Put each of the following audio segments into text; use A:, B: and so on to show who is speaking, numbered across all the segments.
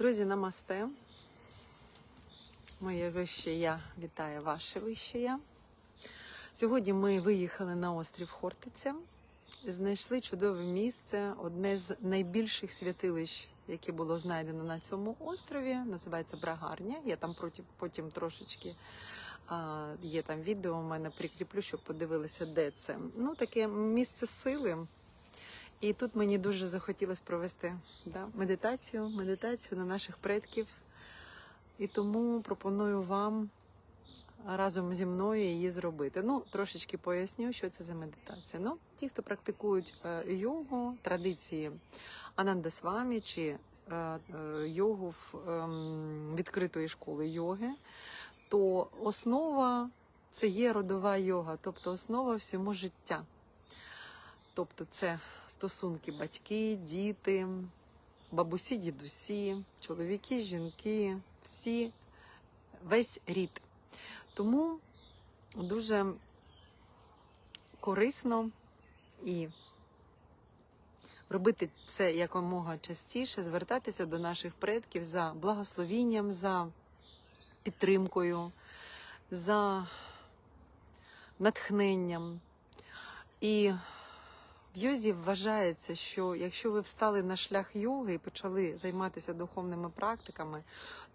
A: Друзі, намасте. Моє вище я вітає ваше вище я. Сьогодні ми виїхали на острів Хортиця, знайшли чудове місце, одне з найбільших святилищ, яке було знайдено на цьому острові. Називається Брагарня. Я там потім трошечки є там відео. У мене прикріплю, щоб подивилися, де це. Ну, таке місце сили. І тут мені дуже захотілося провести да, медитацію, медитацію на наших предків. І тому пропоную вам разом зі мною її зробити. Ну, трошечки поясню, що це за медитація. Ну, ті, хто практикують е, йогу, традиції Анандасвамі чи е, е, йогу ем, відкритої школи йоги, то основа це є родова йога, тобто основа всьому життя. Тобто це стосунки батьки, діти, бабусі, дідусі, чоловіки, жінки, всі, весь рід. Тому дуже корисно і робити це якомога частіше, звертатися до наших предків за благословінням, за підтримкою, за натхненням. І в йозі вважається, що якщо ви встали на шлях йоги і почали займатися духовними практиками,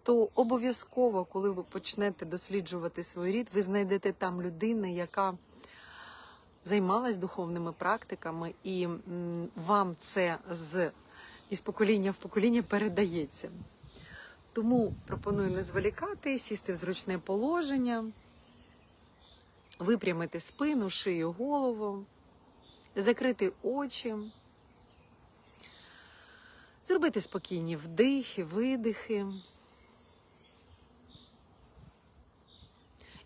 A: то обов'язково, коли ви почнете досліджувати свій рід, ви знайдете там людину, яка займалась духовними практиками, і вам це з із покоління в покоління передається. Тому пропоную не зволікати, сісти в зручне положення, випрямити спину, шию, голову закрити очі, зробити спокійні вдихи, видихи.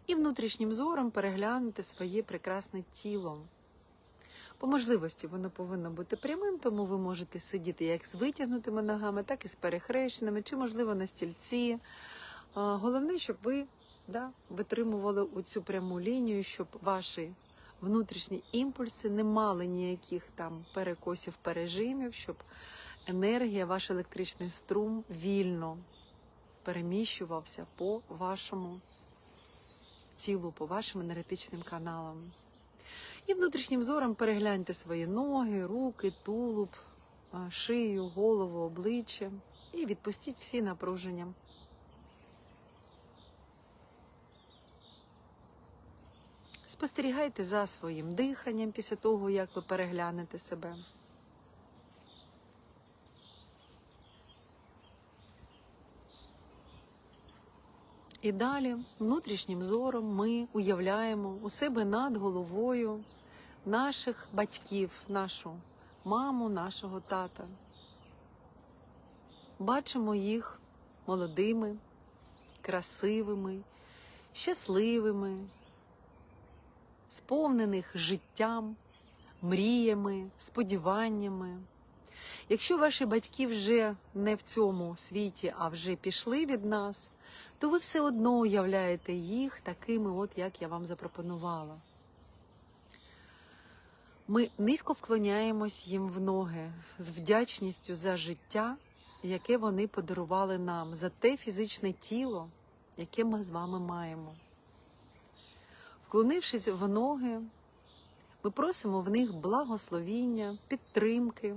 A: І внутрішнім зором переглянути своє прекрасне тіло. По можливості воно повинно бути прямим, тому ви можете сидіти як з витягнутими ногами, так і з перехрещеними, чи, можливо, на стільці. Головне, щоб ви да, витримували у цю пряму лінію, щоб ваші внутрішні імпульси не мали ніяких там перекосів, пережимів, щоб енергія, ваш електричний струм вільно переміщувався по вашому тілу, по вашим енергетичним каналам. І внутрішнім зором перегляньте свої ноги, руки, тулуб, шию, голову, обличчя і відпустіть всі напруження. Спостерігайте за своїм диханням після того, як ви переглянете себе. І далі внутрішнім зором ми уявляємо у себе над головою наших батьків, нашу маму, нашого тата. Бачимо їх молодими, красивими, щасливими, сповнених життям, мріями, сподіваннями. Якщо ваші батьки вже не в цьому світі, а вже пішли від нас, то ви все одно уявляєте їх такими, от як я вам запропонувала. Ми низько вклоняємось їм в ноги з вдячністю за життя, яке вони подарували нам, за те фізичне тіло, яке ми з вами маємо. Вклонившись в ноги, ми просимо в них благословіння, підтримки.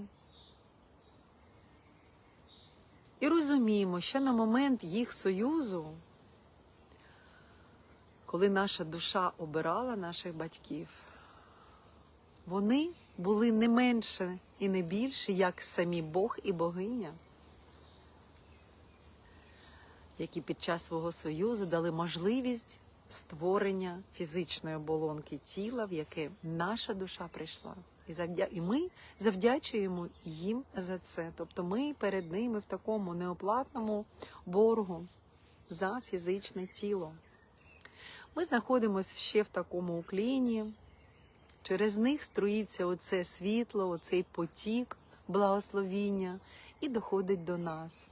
A: І розуміємо, що на момент їх союзу, коли наша душа обирала наших батьків, вони були не менше і не більше, як самі Бог і богиня, які під час свого союзу дали можливість створення фізичної оболонки тіла, в яке наша душа прийшла. І, завдя... і ми завдячуємо їм за це. Тобто ми перед ними в такому неоплатному боргу за фізичне тіло. Ми знаходимося ще в такому укліні. Через них струїться оце світло, оцей потік благословіння і доходить до нас.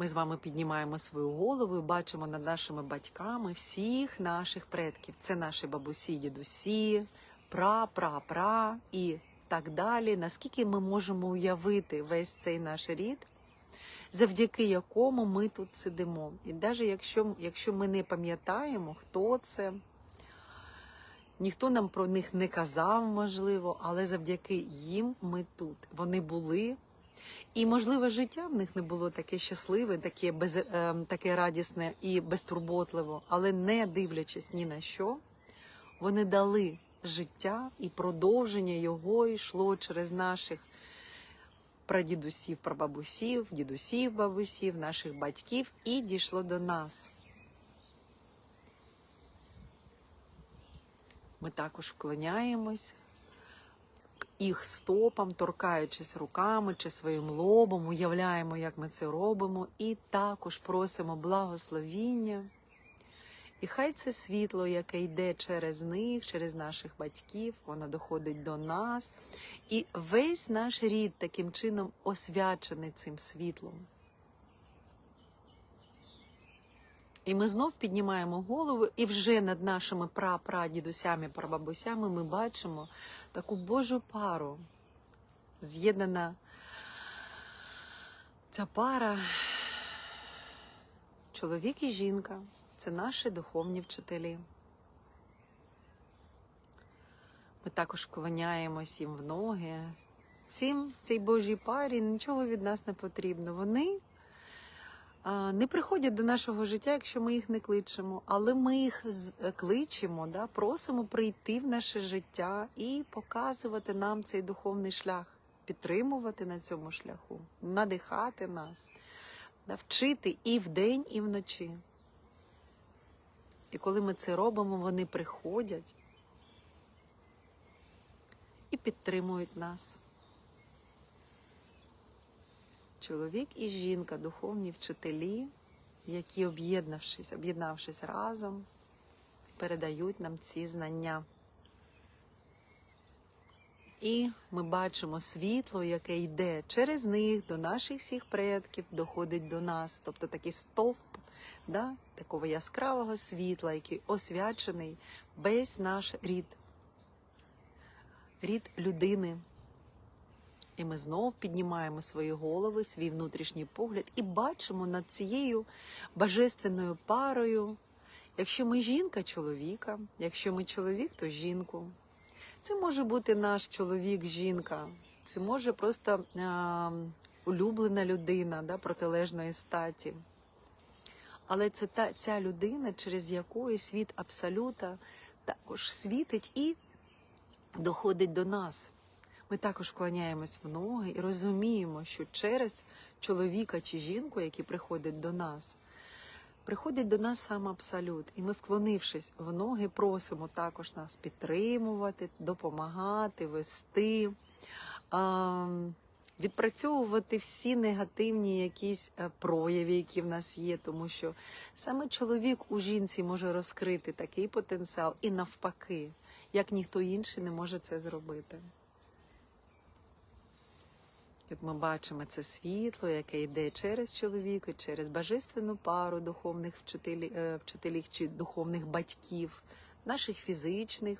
A: Ми з вами піднімаємо свою голову і бачимо над нашими батьками всіх наших предків. Це наші бабусі, дідусі, пра, пра, пра і так далі, наскільки ми можемо уявити весь цей наш рід, завдяки якому ми тут сидимо. І навіть якщо, якщо ми не пам'ятаємо, хто це, ніхто нам про них не казав, можливо, але завдяки їм ми тут. Вони були. І, можливо, життя в них не було таке щасливе, таке, без, е, таке радісне і безтурботливо, але не дивлячись ні на що, вони дали життя і продовження його йшло через наших прадідусів, прабабусів, дідусів, бабусів, наших батьків і дійшло до нас. Ми також вклоняємось їх стопам, торкаючись руками чи своїм лобом, уявляємо, як ми це робимо, і також просимо благословіння. І хай це світло, яке йде через них, через наших батьків, воно доходить до нас. І весь наш рід таким чином освячений цим світлом. І ми знов піднімаємо голову, і вже над нашими прапрадідусями, прабабусями ми бачимо таку Божу пару. З'єднана ця пара, чоловік і жінка це наші духовні вчителі. Ми також вклоняємось їм в ноги. Цим, цій Божій парі нічого від нас не потрібно. Вони не приходять до нашого життя, якщо ми їх не кличемо, але ми їх е, кличемо, да, просимо прийти в наше життя і показувати нам цей духовний шлях, підтримувати на цьому шляху, надихати нас, да, вчити і вдень, і вночі. І коли ми це робимо, вони приходять і підтримують нас. Чоловік і жінка, духовні вчителі, які, об'єднавшись, об'єднавшись разом, передають нам ці знання. І ми бачимо світло, яке йде через них до наших всіх предків, доходить до нас. Тобто такий стовп да, такого яскравого світла, який освячений весь наш рід, рід людини. І ми знов піднімаємо свої голови, свій внутрішній погляд і бачимо над цією божественною парою. Якщо ми жінка, чоловіка, якщо ми чоловік, то жінку. Це може бути наш чоловік, жінка, це може просто а, улюблена людина да, протилежної статі. Але це та ця людина, через якої світ абсолюта також світить і доходить до нас. Ми також вклоняємось в ноги і розуміємо, що через чоловіка чи жінку, які приходять до нас, приходить до нас сам абсолют. І ми, вклонившись в ноги, просимо також нас підтримувати, допомагати, вести, відпрацьовувати всі негативні якісь е, прояви, які в нас є, тому що саме чоловік у жінці може розкрити такий потенціал і навпаки, як ніхто інший не може це зробити. Як ми бачимо це світло, яке йде через чоловіка, через божественну пару духовних е, вчителів чи духовних батьків, наших фізичних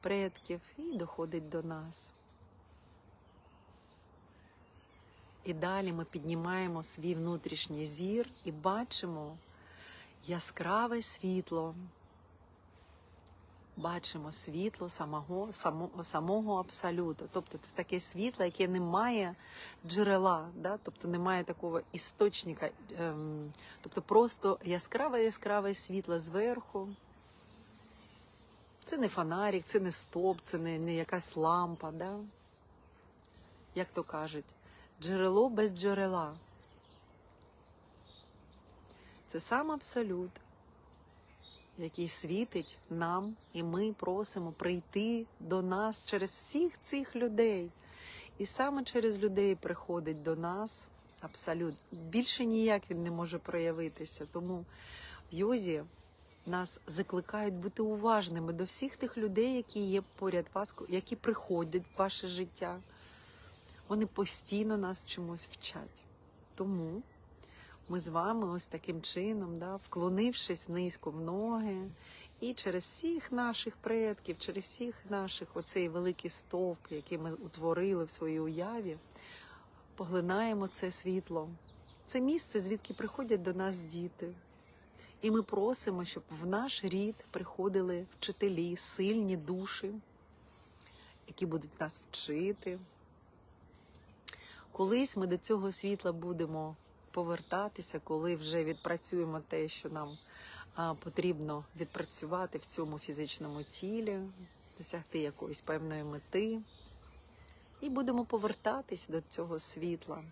A: предків, і доходить до нас. І далі ми піднімаємо свій внутрішній зір і бачимо яскраве світло. Бачимо світло самого, самого, самого абсолюта. Тобто це таке світло, яке не має джерела, да? тобто немає такого істочника, ем, тобто просто яскраве яскраве світло зверху. Це не фонарик, це не стовп, це не, не якась лампа. Да? Як то кажуть, джерело без джерела. Це сам абсолют який світить нам, і ми просимо прийти до нас через всіх цих людей. І саме через людей приходить до нас абсолют. Більше ніяк він не може проявитися. Тому в йозі нас закликають бути уважними до всіх тих людей, які є поряд вас, які приходять в ваше життя. Вони постійно нас чомусь вчать. Тому ми з вами ось таким чином, да, вклонившись низько в ноги І через всіх наших предків, через всіх наших оцей великий стовп, який ми утворили в своїй уяві, поглинаємо це світло. Це місце, звідки приходять до нас діти. І ми просимо, щоб в наш рід приходили вчителі, сильні душі, які будуть нас вчити. Колись ми до цього світла будемо повертатися, коли вже відпрацюємо те, що нам потрібно відпрацювати в цьому фізичному тілі, досягти якоїсь певної мети. І будемо повертатись до цього світла.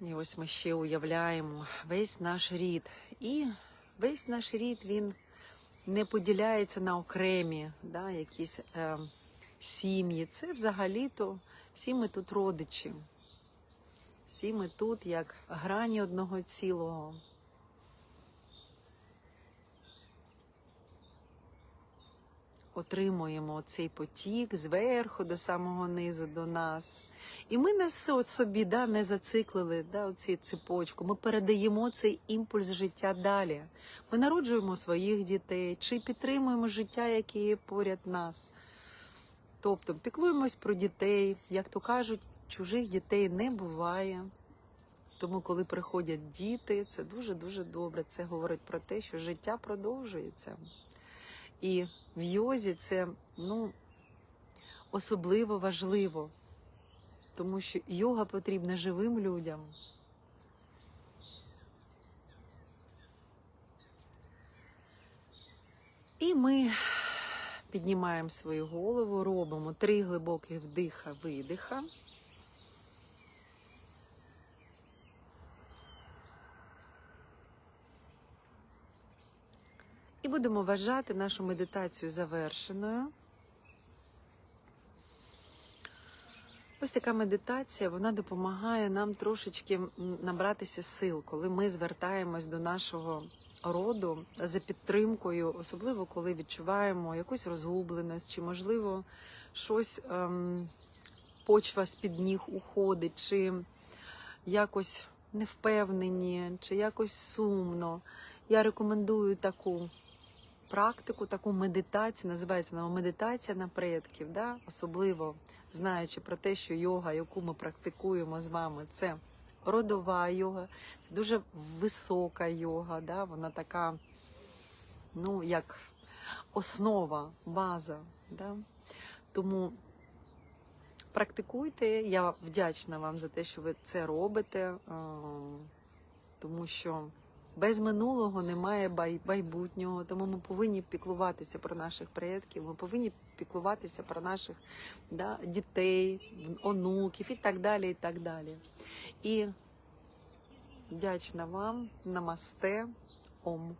A: І ось ми ще уявляємо весь наш рід. І весь наш рід він не поділяється на окремі да, якісь е, сім'ї. Це взагалі-то всі ми тут родичі. Всі ми тут як грані одного цілого. Отримуємо цей потік зверху до самого низу до нас. І ми не собі да, не зациклили да, оці цепочку. Ми передаємо цей імпульс життя далі. Ми народжуємо своїх дітей чи підтримуємо життя, яке є поряд нас. Тобто піклуємось про дітей, як то кажуть, чужих дітей не буває. Тому, коли приходять діти, це дуже-дуже добре. Це говорить про те, що життя продовжується. І в йозі це ну, особливо важливо, тому що йога потрібна живим людям. І ми піднімаємо свою голову, робимо три глибоких вдиха, видиха. І будемо вважати нашу медитацію завершеною. Ось така медитація вона допомагає нам трошечки набратися сил, коли ми звертаємось до нашого роду за підтримкою, особливо коли відчуваємо якусь розгубленість, чи, можливо, щось ем, почва з-під ніг уходить, чи якось невпевнені, чи якось сумно. Я рекомендую таку практику, таку медитацію, називається вона медитація на предків, да? особливо знаючи про те, що йога, яку ми практикуємо з вами, це родова йога, це дуже висока йога, да? вона така, ну, як основа, база. Да? Тому практикуйте. Я вдячна вам за те, що ви це робите, тому що без минулого немає майбутнього, тому ми повинні піклуватися про наших предків, ми повинні піклуватися про наших да, дітей, онуків і так далі. І так далі. І вдячна вам, намасте, ом.